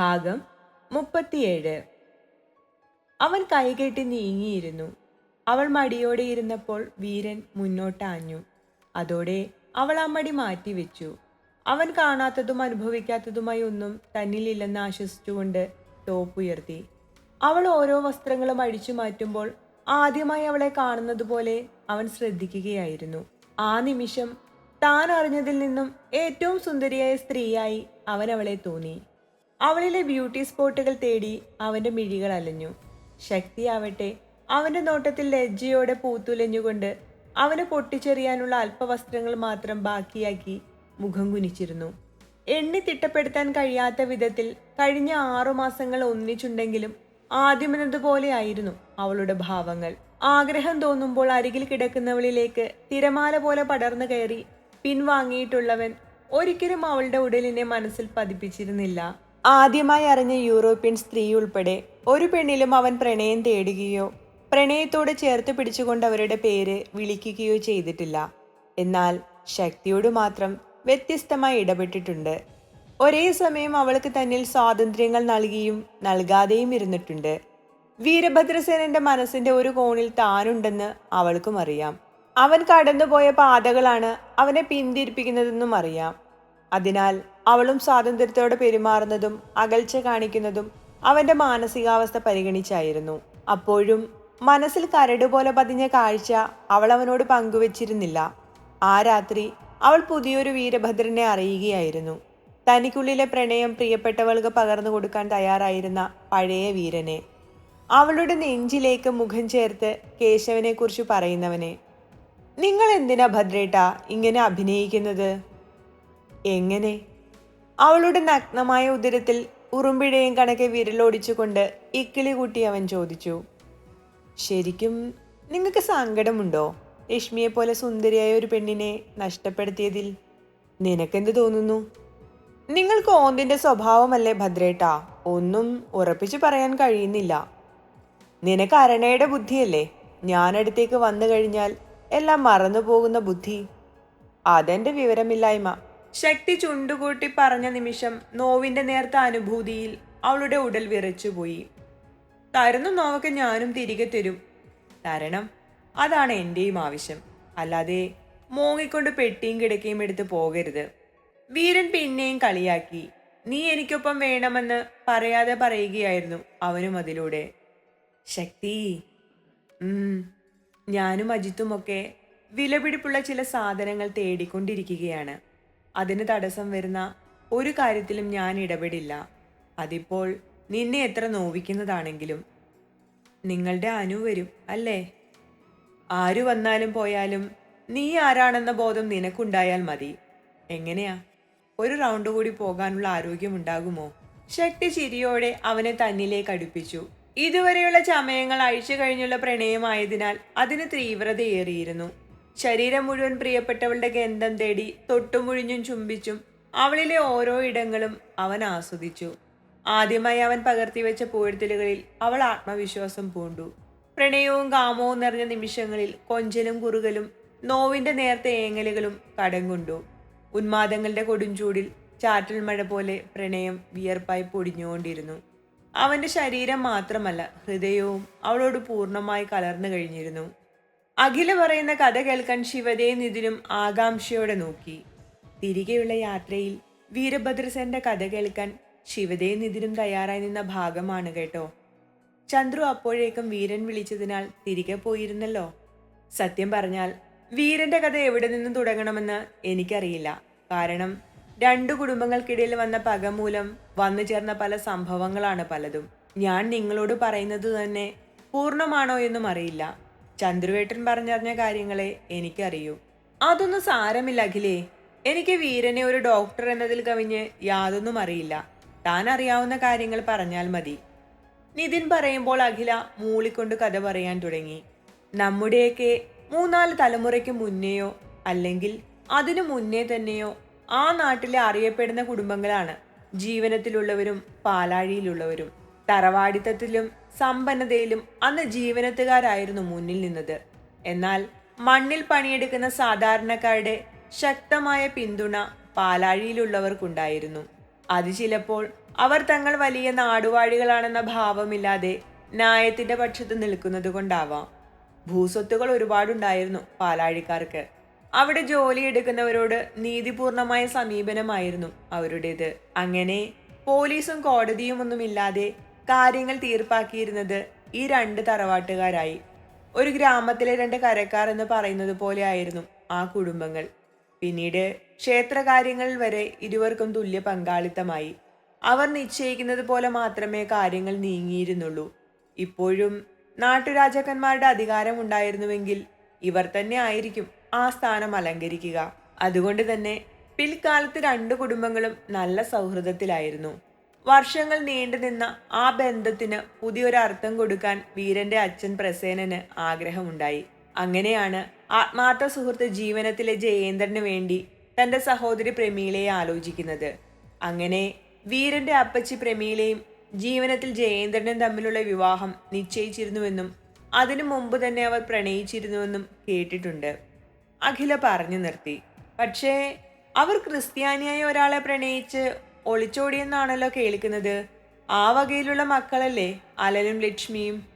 ഭാഗം മുപ്പത്തിയേഴ്. അവൻ കൈകെട്ടി നീങ്ങിയിരുന്നു. അവൾ മടിയോടെ ഇരുന്നപ്പോൾ വീരൻ മുന്നോട്ടാഞ്ഞു അതോടെ അവൾ ആ മടി മാറ്റിവെച്ചു അവൻ കാണാത്തതും അനുഭവിക്കാത്തതുമായി ഒന്നും തന്നിലില്ലെന്ന് ആശ്വസിച്ചുകൊണ്ട് തോപ്പുയർത്തി അവൾ ഓരോ വസ്ത്രങ്ങളും അഴിച്ചു മാറ്റുമ്പോൾ ആദ്യമായി അവളെ കാണുന്നതുപോലെ അവൻ ശ്രദ്ധിക്കുകയായിരുന്നു. ആ നിമിഷം താൻ അറിഞ്ഞതിൽ നിന്നും ഏറ്റവും സുന്ദരിയായ സ്ത്രീയായി അവൻ അവളെ തോന്നി. അവളിലെ ബ്യൂട്ടി സ്പോട്ടുകൾ തേടി അവന്റെ മിഴികൾ അലഞ്ഞു. ശക്തിയാവട്ടെ അവന്റെ നോട്ടത്തിൽ ലജ്ജയോടെ പൂത്തുലഞ്ഞുകൊണ്ട് അവനെ പൊട്ടിച്ചെറിയാനുള്ള അല്പവസ്ത്രങ്ങൾ മാത്രം ബാക്കിയാക്കി മുഖം കുനിച്ചിരുന്നു. എണ്ണി തിട്ടപ്പെടുത്താൻ കഴിയാത്ത വിധത്തിൽ കഴിഞ്ഞ ആറു മാസങ്ങൾ ഒന്നിച്ചുണ്ടെങ്കിലും ആദ്യമെന്നതുപോലെയായിരുന്നു അവളുടെ ഭാവങ്ങൾ. ആഗ്രഹം തോന്നുമ്പോൾ അരികിൽ കിടക്കുന്നവളിലേക്ക് തിരമാല പോലെ പടർന്നു കയറി പിൻവാങ്ങിയിട്ടുള്ളവൻ ഒരിക്കലും അവളുടെ ഉടലിനെ മനസ്സിൽ പതിപ്പിച്ചിരുന്നില്ല. ആദ്യമായി അറിഞ്ഞ യൂറോപ്യൻ സ്ത്രീ ഉൾപ്പെടെ ഒരു പെണ്ണിലും അവൻ പ്രണയം തേടുകയോ പ്രണയത്തോട് ചേർത്ത് പിടിച്ചുകൊണ്ട് അവരുടെ പേര് വിളിക്കുകയോ ചെയ്തിട്ടില്ല. എന്നാൽ ശക്തിയോട് മാത്രം വ്യത്യസ്തമായി ഇടപെട്ടിട്ടുണ്ട്. ഒരേ സമയം അവൾക്ക് തന്നിൽ സ്വാതന്ത്ര്യങ്ങൾ നൽകിയും നൽകാതെയും ഇരുന്നിട്ടുണ്ട്. വീരഭദ്രസേനന്റെ മനസ്സിന്റെ ഒരു കോണിൽ താനുണ്ടെന്ന് അവൾക്കും അറിയാം. അവൻ കടന്നുപോയ പാതകളാണ് അവനെ പിന്തിരിപ്പിക്കുന്നതെന്നും അറിയാം. അതിനാൽ അവളും സ്വാതന്ത്ര്യത്തോടെ പെരുമാറുന്നതും അകൽച്ച കാണിക്കുന്നതും അവന്റെ മാനസികാവസ്ഥ പരിഗണിച്ചായിരുന്നു. അപ്പോഴും മനസ്സിൽ കരടുപോലെ പതിഞ്ഞ കാഴ്ച അവൾ അവനോട് പങ്കുവച്ചിരുന്നില്ല. ആ രാത്രി അവൾ പുതിയൊരു വീരഭദ്രനെ അറിയുകയായിരുന്നു. തനിക്കുള്ളിലെ പ്രണയം പ്രിയപ്പെട്ടവൾക്ക് പകർന്നു കൊടുക്കാൻ തയ്യാറായിരുന്ന പഴയ വീരനെ. അവളുടെ നെഞ്ചിലേക്ക് മുഖം ചേർത്ത് കേശവനെ കുറിച്ച് പറയുന്നവനെ നിങ്ങൾ എന്തിനാ ഭദ്രേട്ട ഇങ്ങനെ അഭിനയിക്കുന്നത്? എങ്ങനെ? അവളുടെ നഗ്നമായ ഉദരത്തിൽ ഉറുമ്പിഴയും കണക്കെ വിരലോടിച്ചുകൊണ്ട് ഇക്കിളി കൂട്ടി അവൻ ചോദിച്ചു ശരിക്കും നിങ്ങൾക്ക് സങ്കടമുണ്ടോ? രശ്മിയെ പോലെ സുന്ദരിയായ ഒരു പെണ്ണിനെ നഷ്ടപ്പെടുത്തിയതിൽ നിനക്കെന്ത് തോന്നുന്നു? നിങ്ങൾക്ക് ഓന്തിന്റെ സ്വഭാവമല്ലേ ഭദ്രേട്ട ഒന്നും ഉറപ്പിച്ചു പറയാൻ കഴിയുന്നില്ല. നിനക്ക് അരണയുടെ ബുദ്ധിയല്ലേ? ഞാനടുത്തേക്ക് വന്നു കഴിഞ്ഞാൽ എല്ലാം മറന്നു പോകുന്ന ബുദ്ധി. അതെന്റെ വിവരമില്ലായ്മ. ശക്തി ചുണ്ടുകൂട്ടി പറഞ്ഞ നിമിഷം നോവിന്റെ നേർത്ത അനുഭൂതിയിൽ അവളുടെ ഉടൽ വിറച്ചുപോയി. തരുന്ന നോവൊക്കെ ഞാനും തിരികെ തരും. തരണം. അതാണ് എന്റെയും ആവശ്യം. അല്ലാതെ മോങ്ങിക്കൊണ്ട് പെട്ടിയും കിടക്കയും എടുത്ത് പോകരുത്. വീരൻ പിന്നെയും കളിയാക്കി. നീ എനിക്കൊപ്പം വേണമെന്ന് പറയാതെ പറയുകയായിരുന്നു അവനും അതിലൂടെ. ശക്തി. ഞാനും അജിത്തുമൊക്കെ വിലപിടിപ്പുള്ള ചില സാധനങ്ങൾ തേടിക്കൊണ്ടിരിക്കുകയാണ്. അതിന് തടസ്സം വരുന്ന ഒരു കാര്യത്തിലും ഞാൻ ഇടപെടില്ല. അതിപ്പോൾ നിന്നെ എത്ര നോവിക്കുന്നതാണെങ്കിലും നിങ്ങളുടെ അനു വരും അല്ലേ? ആരു വന്നാലും പോയാലും നീ ആരാണെന്ന ബോധം നിനക്കുണ്ടായാൽ മതി. എങ്ങനെയാ? ഒരു റൗണ്ട് കൂടി പോകാനുള്ള ആരോഗ്യമുണ്ടാകുമോ ശക്തി ചിരിയോടെ അവനെ തന്നിലേക്ക് അടുപ്പിച്ചു. ഇതുവരെയുള്ള ചമയങ്ങൾ അഴിച്ചു കഴിഞ്ഞുള്ള പ്രണയമായതിനാൽ അതിന് തീവ്രതയേറിയിരുന്നു. ശരീരം മുഴുവൻ പ്രിയപ്പെട്ടവളുടെ ഗന്ധം തേടി തൊട്ടുമുഴിഞ്ഞും ചുംബിച്ചും അവളിലെ ഓരോ ഇടങ്ങളും അവൻ ആസ്വദിച്ചു. ആദ്യമായി അവൻ പകർത്തി വെച്ച പൂഴ്ത്തലുകളിൽ അവൾ ആത്മവിശ്വാസം പൂണ്ടു. പ്രണയവും കാമവും നിറഞ്ഞ നിമിഷങ്ങളിൽ കൊഞ്ചലും കുറുകലും നോവിന്റെ നേർത്ത ഏങ്ങലുകളും കടം കൊണ്ടു. ഉന്മാദങ്ങളുടെ കൊടുംചൂടിൽ ചാറ്റൽ മഴ പോലെ പ്രണയം വിയർപ്പായി പൊടിഞ്ഞുകൊണ്ടിരുന്നു. അവന്റെ ശരീരം മാത്രമല്ല ഹൃദയവും അവളോട് പൂർണമായി കലർന്നു കഴിഞ്ഞിരുന്നു. അഖില പറയുന്ന കഥ കേൾക്കാൻ ശിവതയും നിതിനും ആകാംക്ഷയോടെ നോക്കി. തിരികെയുള്ള യാത്രയിൽ വീരഭദ്രസേന്റെ കഥ കേൾക്കാൻ ശിവതയും നിതിനും തയ്യാറായി നിന്ന ഭാഗമാണ് കേട്ടോ. ചന്ദ്രു അപ്പോഴേക്കും വീരൻ വിളിച്ചതിനാൽ തിരികെ പോയിരുന്നല്ലോ. സത്യം പറഞ്ഞാൽ വീരന്റെ കഥ എവിടെ നിന്ന് തുടങ്ങണമെന്ന് എനിക്കറിയില്ല. കാരണം രണ്ടു കുടുംബങ്ങൾക്കിടയിൽ വന്ന പക മൂലം വന്നു ചേർന്ന പല സംഭവങ്ങളാണ് പലതും. ഞാൻ നിങ്ങളോട് പറയുന്നത് തന്നെ പൂർണമാണോ എന്നും അറിയില്ല. ചന്ദ്രുവേട്ടൻ പറഞ്ഞറിഞ്ഞ കാര്യങ്ങളെ എനിക്കറിയൂ. അതൊന്നും സാരമില്ല അഖിലേ. എനിക്ക് വീരനെ ഒരു ഡോക്ടർ എന്നതിൽ കവിഞ്ഞ് യാതൊന്നും അറിയില്ല. താൻ അറിയാവുന്ന കാര്യങ്ങൾ പറഞ്ഞാൽ മതി. നിതിൻ പറയുമ്പോൾ അഖില മൂളിക്കൊണ്ട് കഥ പറയാൻ തുടങ്ങി. നമ്മുടെയൊക്കെ മൂന്നാൽ തലമുറയ്ക്ക് മുന്നെയോ അല്ലെങ്കിൽ അതിനു മുന്നേ തന്നെയോ ആ നാട്ടിലെ അറിയപ്പെടുന്ന കുടുംബങ്ങളാണ്. ജീവനത്തിലുള്ളവരും പാലാഴിയിലുള്ളവരും. തറവാടിത്തത്തിലും സമ്പന്നതയിലും അന്ന് ജീവനത്തുകാരായിരുന്നു മുന്നിൽ നിന്നത്. എന്നാൽ മണ്ണിൽ പണിയെടുക്കുന്ന സാധാരണക്കാരുടെ ശക്തമായ പിന്തുണ പാലാഴിയിലുള്ളവർക്കുണ്ടായിരുന്നു. അത് ചിലപ്പോൾ അവർ തങ്ങൾ വലിയ നാടുവാഴികളാണെന്ന ഭാവമില്ലാതെ ന്യായത്തിന്റെ പക്ഷത്ത് നിൽക്കുന്നത് കൊണ്ടാവാം. ഭൂസ്വത്തുകൾ ഒരുപാടുണ്ടായിരുന്നു പാലാഴിക്കാർക്ക്. അവിടെ ജോലിയെടുക്കുന്നവരോട് നീതിപൂർണമായ സമീപനമായിരുന്നു അവരുടേത്. അങ്ങനെ പോലീസും കോടതിയും ഒന്നുമില്ലാതെ കാര്യങ്ങൾ തീർപ്പാക്കിയിരുന്നത് ഈ രണ്ട് തറവാട്ടുകാരായി. ഒരു ഗ്രാമത്തിലെ രണ്ട് കരക്കാർ എന്ന് പറയുന്നത് പോലെ ആയിരുന്നു ആ കുടുംബങ്ങൾ. പിന്നീട് ക്ഷേത്രകാര്യങ്ങളിൽ വരെ ഇരുവർക്കും തുല്യ പങ്കാളിത്തമായി. അവർ നിശ്ചയിക്കുന്നത് പോലെ മാത്രമേ കാര്യങ്ങൾ നീങ്ങിയിരുന്നുള്ളൂ. ഇപ്പോഴും നാട്ടുരാജാക്കന്മാരുടെ അധികാരം ഉണ്ടായിരുന്നുവെങ്കിൽ ഇവർ തന്നെ ആയിരിക്കും ആ സ്ഥാനം അലങ്കരിക്കുക. അതുകൊണ്ട് തന്നെ പിൽക്കാലത്ത് രണ്ടു കുടുംബങ്ങളും നല്ല സൗഹൃദത്തിലായിരുന്നു. വർഷങ്ങൾ നീണ്ടുനിന്ന ആ ബന്ധത്തിന് പുതിയൊരർത്ഥം കൊടുക്കാൻ വീരന്റെ അച്ഛൻ പ്രസേനന് ആഗ്രഹമുണ്ടായി. അങ്ങനെയാണ് ആത്മാർത്ഥ സുഹൃത്ത് ജീവനത്തിലെ ജയേന്ദ്രന് വേണ്ടി തന്റെ സഹോദരി പ്രമീളയെ ആലോചിക്കുന്നത്. അങ്ങനെ വീരന്റെ അപ്പച്ചി പ്രമീളയും ജീവനത്തിൽ ജയേന്ദ്രനും തമ്മിലുള്ള വിവാഹം നിശ്ചയിച്ചിരുന്നുവെന്നും അതിനു മുമ്പ് തന്നെ അവർ പ്രണയിച്ചിരുന്നുവെന്നും കേട്ടിട്ടുണ്ട്. അഖില പറഞ്ഞു നിർത്തി. പക്ഷേ അവർ ക്രിസ്ത്യാനിയായ ഒരാളെ പ്രണയിച്ച് ഒളിച്ചോടിയെന്നാണല്ലോ കേൾക്കുന്നത്. ആ വകയിലുള്ള മക്കളല്ലേ അലനും ലക്ഷ്മിയും?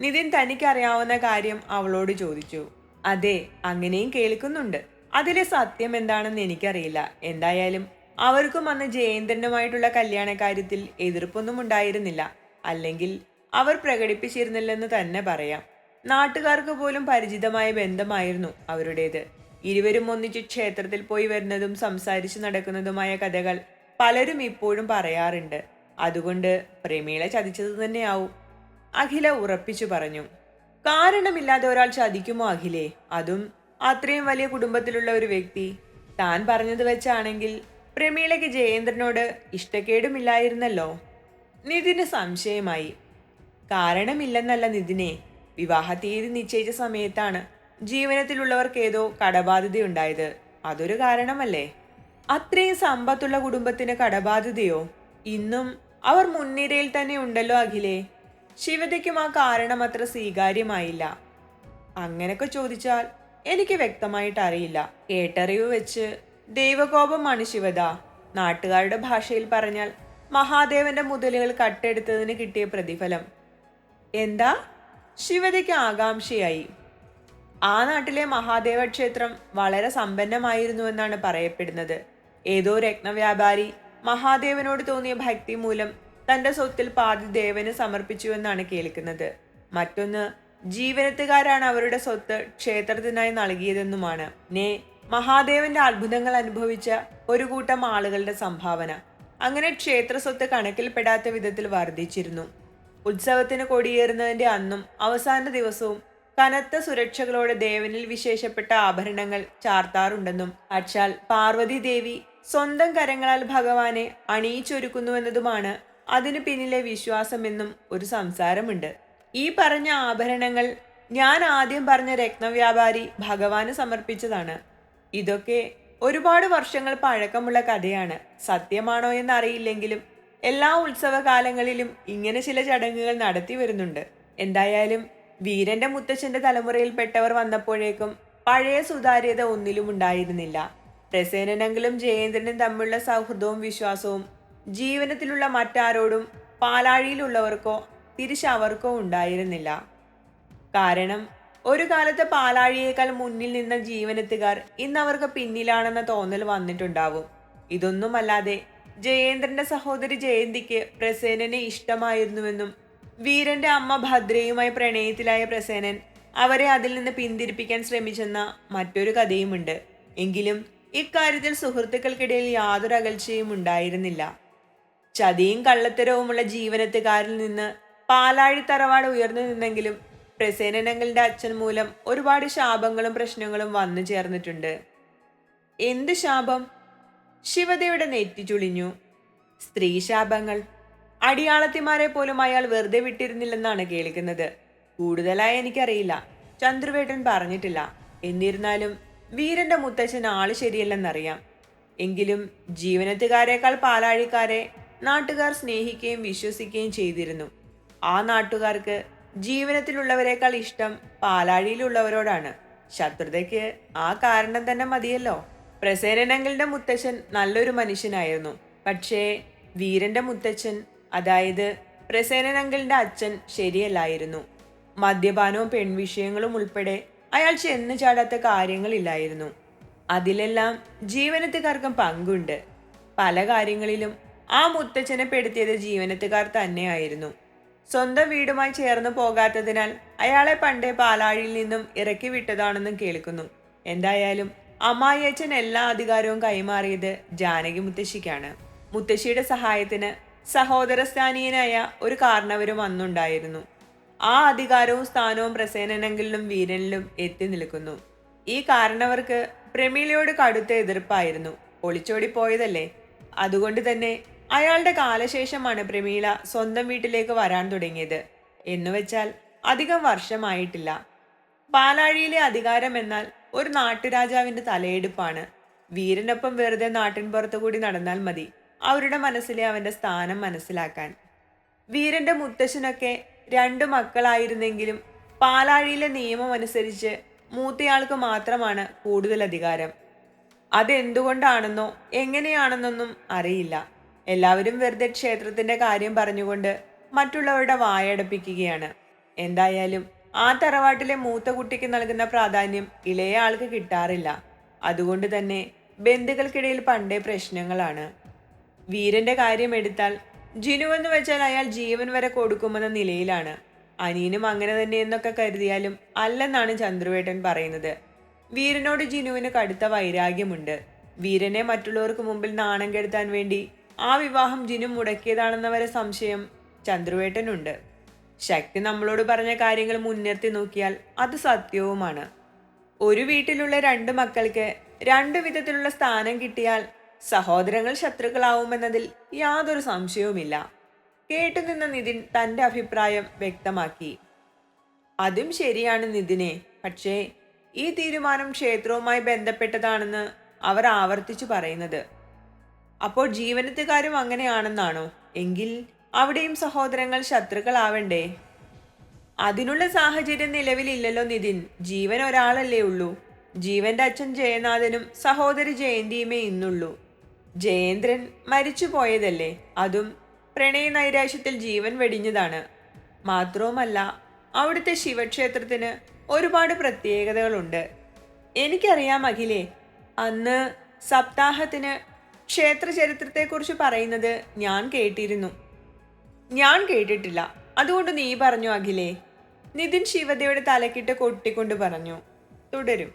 നിതിൻ തനിക്കറിയാവുന്ന കാര്യം അവളോട് ചോദിച്ചു. അതെ അങ്ങനെയും കേൾക്കുന്നുണ്ട്. അതിലെ സത്യം എന്താണെന്ന് എനിക്കറിയില്ല. എന്തായാലും അവർക്കും അന്ന് ജയേന്ദ്രനുമായിട്ടുള്ള കല്യാണ കാര്യത്തിൽ എതിർപ്പൊന്നും ഉണ്ടായിരുന്നില്ല. അല്ലെങ്കിൽ അവർ പ്രകടിപ്പിച്ചിരുന്നില്ലെന്ന് തന്നെ പറയാം. നാട്ടുകാർക്ക് പോലും പരിചിതമായ ബന്ധമായിരുന്നു അവരുടേത്. ഇരുവരും ഒന്നിച്ച് ക്ഷേത്രത്തിൽ പോയി വരുന്നതും സംസാരിച്ചു നടക്കുന്നതുമായ കഥകൾ പലരും ഇപ്പോഴും പറയാറുണ്ട് അതുകൊണ്ട് പ്രമീള ചതിച്ചത് തന്നെയാവും. അഖില ഉറപ്പിച്ചു പറഞ്ഞു കാരണമില്ലാതെ ഒരാൾ ചതിക്കുമോ അഖിലേ? അതും അത്രയും വലിയ കുടുംബത്തിലുള്ള ഒരു വ്യക്തി. താൻ പറഞ്ഞത് വെച്ചാണെങ്കിൽ പ്രമീളയ്ക്ക് ജയേന്ദ്രനോട് ഇഷ്ടക്കേടുമില്ലായിരുന്നല്ലോ. നിതിന് സംശയമായി കാരണമില്ലെന്നല്ല നിതിനെ വിവാഹ തീയതി നിശ്ചയിച്ച സമയത്താണ് ജീവനത്തിലുള്ളവർക്ക് ഏതോ കടബാധ്യതയുണ്ടായത്. അതൊരു കാരണമല്ലേ? അത്രയും സമ്പത്തുള്ള കുടുംബത്തിന് കടബാധ്യതയോ? ഇന്നും അവർ മുൻനിരയിൽ തന്നെ ഉണ്ടല്ലോ അഖിലേ. ശിവതയ്ക്കും ആ കാരണം അത്ര സ്വീകാര്യമായില്ല. അങ്ങനൊക്കെ ചോദിച്ചാൽ എനിക്ക് വ്യക്തമായിട്ട് അറിയില്ല. കേട്ടറിവ് വെച്ച് ദൈവകോപമാണ് ശിവത നാട്ടുകാരുടെ ഭാഷയിൽ പറഞ്ഞാൽ മഹാദേവന്റെ മുതലുകൾ കട്ടെടുത്തതിന് കിട്ടിയ പ്രതിഫലം. എന്താ? ശിവതയ്ക്ക് ആകാംക്ഷയായി. ആ നാട്ടിലെ മഹാദേവ ക്ഷേത്രം വളരെ സമ്പന്നമായിരുന്നുവെന്നാണ് പറയപ്പെടുന്നത്. ഏതോ രത്നവ്യാപാരി മഹാദേവനോട് തോന്നിയ ഭക്തി മൂലം തന്റെ സ്വത്തിൽ പാതി ദേവന് സമർപ്പിച്ചുവെന്നാണ് കേൾക്കുന്നത്. മറ്റൊന്ന് ജീവനത്തുകാരാണ് അവരുടെ സ്വത്ത് ക്ഷേത്രത്തിനായി നൽകിയതെന്നുമാണ്. നേ മഹാദേവന്റെ അത്ഭുതങ്ങൾ അനുഭവിച്ച ഒരു കൂട്ടം ആളുകളുടെ സംഭാവന. അങ്ങനെ ക്ഷേത്ര സ്വത്ത് കണക്കിൽപ്പെടാത്ത വിധത്തിൽ വർദ്ധിച്ചിരുന്നു. ഉത്സവത്തിന് കൊടിയേറുന്നതിന്റെ അന്നും അവസാന ദിവസവും കനത്ത സുരക്ഷകളോടെ ദേവനിൽ വിശേഷപ്പെട്ട ആഭരണങ്ങൾ ചാർത്താറുണ്ടെന്നും അച്ചാൽ പാർവതി ദേവി സ്വന്തം കരങ്ങളാൽ ഭഗവാനെ അണിയിച്ചൊരുക്കുന്നുവെന്നതുമാണ് അതിനു പിന്നിലെ വിശ്വാസമെന്നും ഒരു സംസാരമുണ്ട്. ഈ പറഞ്ഞ ആഭരണങ്ങൾ ഞാൻ ആദ്യം പറഞ്ഞ രത്നവ്യാപാരി ഭഗവാന് സമർപ്പിച്ചതാണ്. ഇതൊക്കെ ഒരുപാട് വർഷങ്ങൾ പഴക്കമുള്ള കഥയാണ്. സത്യമാണോ എന്നറിയില്ലെങ്കിലും എല്ലാ ഉത്സവകാലങ്ങളിലും ഇങ്ങനെ ചില ചടങ്ങുകൾ നടത്തി വരുന്നുണ്ട്. എന്തായാലും വീരന്റെ മുത്തച്ഛന്റെ തലമുറയിൽപ്പെട്ടവർ വന്നപ്പോഴേക്കും പഴയ സുതാര്യത ഒന്നിലും ഉണ്ടായിരുന്നില്ല. പ്രസേനനെങ്കിലും ജയേന്ദ്രനും തമ്മിലുള്ള സൗഹൃദവും വിശ്വാസവും ജീവനത്തിലുള്ള മറ്റാരോടും പാലാഴിയിലുള്ളവർക്കോ തിരിച്ചവർക്കോ ഉണ്ടായിരുന്നില്ല. കാരണം ഒരു കാലത്ത് പാലാഴിയേക്കാൾ മുന്നിൽ നിന്ന ജീവനത്തുകാർ ഇന്ന് അവർക്ക് പിന്നിലാണെന്ന തോന്നൽ വന്നിട്ടുണ്ടാവും. ഇതൊന്നുമല്ലാതെ ജയേന്ദ്രന്റെ സഹോദരി ജയന്തിക്ക് പ്രസേനനെ ഇഷ്ടമായിരുന്നുവെന്നും വീരന്റെ അമ്മ ഭദ്രയുമായി പ്രണയത്തിലായ പ്രസേനൻ അവരെ അതിൽ നിന്ന് പിന്തിരിപ്പിക്കാൻ ശ്രമിച്ചെന്ന മറ്റൊരു കഥയുമുണ്ട്. എങ്കിലും ഇക്കാര്യത്തിൽ സുഹൃത്തുക്കൾക്കിടയിൽ യാതൊരു അകൽച്ചയും ഉണ്ടായിരുന്നില്ല. ചതിയും കള്ളത്തരവുമുള്ള ജീവനത്തുകാരിൽ നിന്ന് പാലാഴി തറവാട് ഉയർന്നു നിന്നെങ്കിലും പ്രസേനനങ്ങളുടെ അച്ഛൻ മൂലം ഒരുപാട് ശാപങ്ങളും പ്രശ്നങ്ങളും വന്നു ചേർന്നിട്ടുണ്ട്. എന്ത് ശാപം? ശിവതയുടെ നെറ്റി ചുളിഞ്ഞു. സ്ത്രീ ശാപങ്ങൾ അടിയാളത്തിമാരെ പോലും അയാൾ വെറുതെ വിട്ടിരുന്നില്ലെന്നാണ് കേൾക്കുന്നത്. കൂടുതലായി എനിക്കറിയില്ല. ചന്ദ്രുവേട്ടൻ പറഞ്ഞിട്ടില്ല. എന്നിരുന്നാലും വീരന്റെ മുത്തച്ഛൻ ആൾ ശരിയല്ലെന്നറിയാം. എങ്കിലും ജീവനത്തുകാരേക്കാൾ പാലാഴിക്കാരെ നാട്ടുകാർ സ്നേഹിക്കുകയും വിശ്വസിക്കുകയും ചെയ്തിരുന്നു. ആ നാട്ടുകാർക്ക് ജീവനത്തിലുള്ളവരെക്കാൾ ഇഷ്ടം പാലാഴിയിലുള്ളവരോടാണ്. ശത്രുതയ്ക്ക് ആ കാരണം തന്നെ മതിയല്ലോ. പ്രസേനനങ്ങളുടെ മുത്തച്ഛൻ നല്ലൊരു മനുഷ്യനായിരുന്നു. പക്ഷേ വീരന്റെ മുത്തച്ഛൻ അതായത് പ്രസേനനങ്കലിന്റെ അച്ഛൻ ശരിയല്ലായിരുന്നു. മദ്യപാനവും പെൺവിഷയങ്ങളും ഉൾപ്പെടെ അയാൾ ചെന്നു ചാടാത്ത കാര്യങ്ങളില്ലായിരുന്നു. അതിലെല്ലാം ജീവനത്തുകാർക്കും പങ്കുണ്ട്. പല കാര്യങ്ങളിലും ആ മുത്തച്ഛനെ പെടുത്തിയത് ജീവനത്തുകാർ തന്നെയായിരുന്നു. സ്വന്തം വീടുമായി ചേർന്ന് പോകാത്തതിനാൽ അയാളെ പണ്ടേ പാലാഴിയിൽ നിന്നും ഇറക്കി വിട്ടതാണെന്നും കേൾക്കുന്നു. എന്തായാലും അമ്മായിയച്ഛൻ എല്ലാ അധികാരവും കൈമാറിയത് ജാനകി മുത്തശ്ശിക്കാണ്. മുത്തശ്ശിയുടെ സഹായത്തിന് സഹോദരസ്ഥാനീയനായ ഒരു കാരണവരും അന്നുണ്ടായിരുന്നു. ആ അധികാരവും സ്ഥാനവും പ്രസേനനെങ്കിലും വീരനിലും എത്തി നിൽക്കുന്നു. ഈ കാരണവർക്ക് പ്രമീളയോട് കടുത്ത എതിർപ്പായിരുന്നു. ഒളിച്ചോടി പോയതല്ലേ അതുകൊണ്ട് തന്നെ അയാളുടെ കാലശേഷമാണ് പ്രമീള സ്വന്തം വീട്ടിലേക്ക് വരാൻ തുടങ്ങിയത്. എന്നുവെച്ചാൽ അധികം വർഷമായിട്ടില്ല. പാലാഴിയിലെ അധികാരം എന്നാൽ ഒരു നാട്ടുരാജാവിന്റെ തലയെടുപ്പാണ്. വീരനൊപ്പം വെറുതെ നാട്ടിൻ പുറത്തു കൂടി നടന്നാൽ മതി. അവരുടെ മനസ്സിലെ അവന്റെ സ്ഥാനം മനസ്സിലാക്കാൻ. വീരന്റെ മുത്തശ്ശനൊക്കെ രണ്ടു മക്കളായിരുന്നെങ്കിലും പാലാഴിയിലെ നിയമം അനുസരിച്ച് മൂത്തയാൾക്ക് മാത്രമാണ് കൂടുതൽ അധികാരം. അതെന്തുകൊണ്ടാണെന്നോ എങ്ങനെയാണെന്നൊന്നും അറിയില്ല. എല്ലാവരും വെറുതെ ക്ഷേത്രത്തിന്റെ കാര്യം പറഞ്ഞുകൊണ്ട് മറ്റുള്ളവരുടെ വായടപ്പിക്കുകയാണ്. എന്തായാലും ആ തറവാട്ടിലെ മൂത്ത കുട്ടിക്ക് നൽകുന്ന പ്രാധാന്യം ഇളയ ആൾക്ക് കിട്ടാറില്ല. അതുകൊണ്ട് തന്നെ ബന്ധുക്കൾക്കിടയിൽ പണ്ടേ പ്രശ്നങ്ങളാണ്. വീരന്റെ കാര്യം എടുത്താൽ ജിനു എന്ന് വെച്ചാൽ അയാൾ ജീവൻ വരെ കൊടുക്കുമെന്ന നിലയിലാണ്. അനിയനും അങ്ങനെ തന്നെ എന്നൊക്കെ കരുതിയാലും അല്ലെന്നാണ് ചന്ദ്രുവേട്ടൻ പറയുന്നത്. വീരനോട് ജിനുവിന് കടുത്ത വൈരാഗ്യമുണ്ട്. വീരനെ മറ്റുള്ളവർക്ക് മുമ്പിൽ നാണം കെടുത്താൻ വേണ്ടി ആ വിവാഹം ജിനു മുടക്കിയതാണെന്ന വരെ സംശയം ചന്ദ്രുവേട്ടനുണ്ട്. ശക്തി നമ്മളോട് പറഞ്ഞ കാര്യങ്ങൾ മുൻനിർത്തി നോക്കിയാൽ അത് സത്യവുമാണ്. ഒരു വീട്ടിലുള്ള രണ്ട് മക്കൾക്ക് രണ്ട് വിധത്തിലുള്ള സ്ഥാനം കിട്ടിയാൽ സഹോദരങ്ങൾ ശത്രുക്കളാവുമെന്നതിൽ യാതൊരു സംശയവുമില്ല. കേട്ടുനിന്ന നിതിൻ തന്റെ അഭിപ്രായം വ്യക്തമാക്കി. അതും ശരിയാണ് നിതിനെ. പക്ഷേ ഈ തീരുമാനം ക്ഷേത്രവുമായി ബന്ധപ്പെട്ടതാണെന്ന് അവർ ആവർത്തിച്ചു പറയുന്നത്. അപ്പോൾ ജീവനത്തുകാരും അങ്ങനെയാണെന്നാണോ? എങ്കിൽ അവിടെയും സഹോദരങ്ങൾ ശത്രുക്കളാവണ്ടേ? അതിനുള്ള സാഹചര്യം നിലവിലില്ലല്ലോ നിതിൻ. ജീവൻ ഒരാളല്ലേ ഉള്ളൂ. ജീവന്റെ അച്ഛൻ ജയനാഥനും സഹോദരി ജയന്തിയുമേ ഇന്നുള്ളൂ. ജയേന്ദ്രൻ മരിച്ചു പോയതല്ലേ അതും പ്രണയ നൈരാശ്യത്തിൽ ജീവൻ വെടിഞ്ഞതാണ്. മാത്രവുമല്ല അവിടുത്തെ ശിവക്ഷേത്രത്തിന് ഒരുപാട് പ്രത്യേകതകളുണ്ട്. എനിക്കറിയാം അഖിലേ അന്ന് സപ്താഹത്തിന് ക്ഷേത്ര ചരിത്രത്തെക്കുറിച്ച് പറയുന്നത് ഞാൻ കേട്ടിരുന്നു. ഞാൻ കേട്ടിട്ടില്ല. അതുകൊണ്ട് നീ പറഞ്ഞു അഖിലേ. നിതിൻ ശിവതയുടെ തലക്കിട്ട് കൊട്ടിക്കൊണ്ട് പറഞ്ഞു. തുടരും.